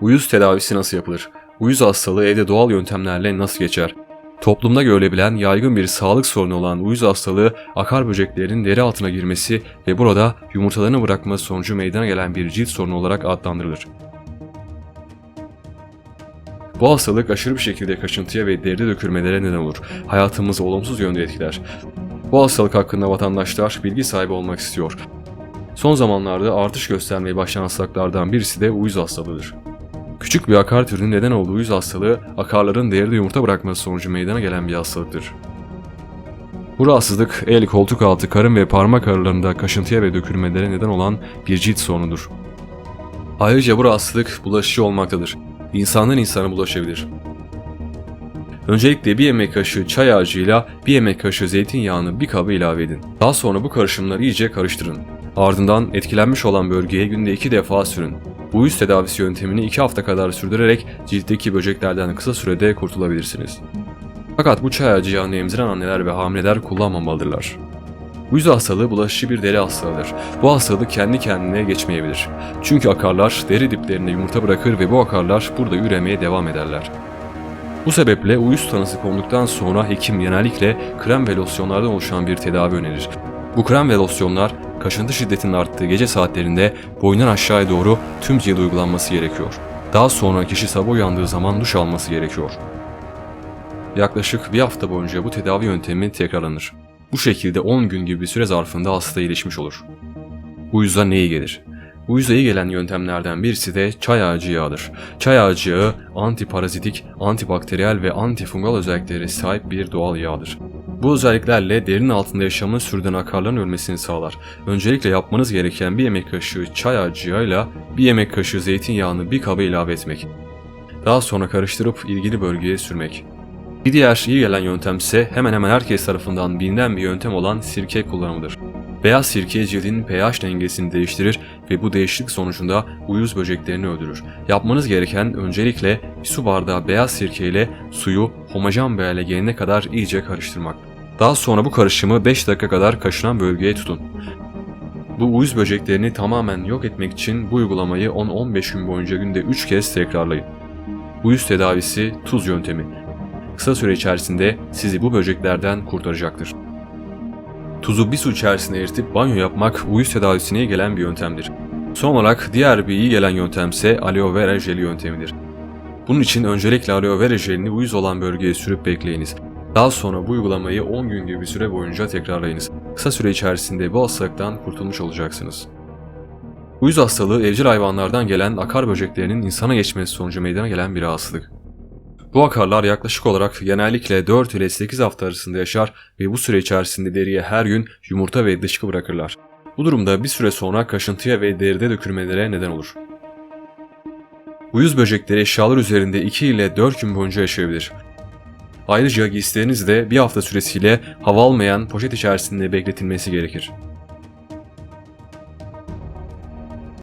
Uyuz tedavisi nasıl yapılır? Uyuz hastalığı evde doğal yöntemlerle nasıl geçer? Toplumda görülebilen yaygın bir sağlık sorunu olan uyuz hastalığı akar böceklerin deri altına girmesi ve burada yumurtalarını bırakması sonucu meydana gelen bir cilt sorunu olarak adlandırılır. Bu hastalık aşırı bir şekilde kaşıntıya ve deride dökülmelere neden olur. Hayatımızı olumsuz yönde etkiler. Bu hastalık hakkında vatandaşlar bilgi sahibi olmak istiyor. Son zamanlarda artış göstermeye başlayan hastalıklardan birisi de uyuz hastalığıdır. Küçük bir akar türünün neden olduğu uyuz hastalığı, akarların deride yumurta bırakması sonucu meydana gelen bir hastalıktır. Bu rahatsızlık el, koltuk altı, karın ve parmak aralarında kaşıntıya ve dökülmelere neden olan bir cilt sorunudur. Ayrıca bu rahatsızlık bulaşıcı olmaktadır. İnsandan insana bulaşabilir. Öncelikle bir yemek kaşığı çay ağacıyla bir yemek kaşığı zeytinyağını bir kaba ilave edin. Daha sonra bu karışımları iyice karıştırın. Ardından etkilenmiş olan bölgeye günde iki defa sürün. Bu yüz tedavisi yöntemini iki hafta kadar sürdürerek ciltteki böceklerden kısa sürede kurtulabilirsiniz. Fakat bu çay ağacı emziren anneler ve hamileler kullanmamalıdırlar. Uyuz hastalığı bulaşıcı bir deri hastalığıdır. Bu hastalık kendi kendine geçmeyebilir. Çünkü akarlar deri diplerinde yumurta bırakır ve bu akarlar burada üremeye devam ederler. Bu sebeple uyuz tanısı konduktan sonra hekim genellikle krem ve losyonlardan oluşan bir tedavi önerir. Bu krem ve losyonlar kaşıntı şiddetinin arttığı gece saatlerinde boyundan aşağıya doğru tüm cilde uygulanması gerekiyor. Daha sonra kişi sabah uyandığı zaman duş alması gerekiyor. Yaklaşık bir hafta boyunca bu tedavi yöntemi tekrarlanır. Bu şekilde 10 gün gibi bir süre zarfında hasta iyileşmiş olur. Uyuza ne iyi gelir? Uyuza iyi gelen yöntemlerden birisi de çay ağacı yağıdır. Çay ağacı yağı antiparazitik, antibakteriyel ve antifungal özelliklere sahip bir doğal yağdır. Bu özelliklerle derin altında yaşamını sürdüren akarların ölmesini sağlar. Öncelikle yapmanız gereken bir yemek kaşığı çay ağacı yağıyla bir yemek kaşığı zeytinyağını bir kaba ilave etmek. Daha sonra karıştırıp ilgili bölgeye sürmek. Bir diğer iyi gelen yöntem ise hemen hemen herkes tarafından bilinen bir yöntem olan sirke kullanımıdır. Beyaz sirke cildin pH dengesini değiştirir ve bu değişiklik sonucunda uyuz böceklerini öldürür. Yapmanız gereken öncelikle bir su bardağı beyaz sirke ile suyu homojen bir hale gelene kadar iyice karıştırmak. Daha sonra bu karışımı 5 dakika kadar kaşınan bölgeye tutun. Bu uyuz böceklerini tamamen yok etmek için bu uygulamayı 10-15 gün boyunca günde 3 kez tekrarlayın. Uyuz tedavisi tuz yöntemi. Kısa süre içerisinde sizi bu böceklerden kurtaracaktır. Tuzu bir su içerisine eritip banyo yapmak uyuz tedavisine gelen bir yöntemdir. Son olarak diğer bir iyi gelen yöntem ise aloe vera jeli yöntemidir. Bunun için öncelikle aloe vera jelini uyuz olan bölgeye sürüp bekleyiniz. Daha sonra bu uygulamayı 10 gün gibi bir süre boyunca tekrarlayınız. Kısa süre içerisinde bu hastalıktan kurtulmuş olacaksınız. Uyuz hastalığı evcil hayvanlardan gelen akar böceklerinin insana geçmesi sonucu meydana gelen bir hastalık. Bu akarlar yaklaşık olarak genellikle 4 ile 8 hafta arasında yaşar ve bu süre içerisinde deriye her gün yumurta ve dışkı bırakırlar. Bu durumda bir süre sonra kaşıntıya ve deride dökülmelere neden olur. Uyuz böcekleri eşyalar üzerinde 2 ile 4 gün boyunca yaşayabilir. Ayrıca giysileriniz de bir hafta süresiyle hava almayan poşet içerisinde bekletilmesi gerekir.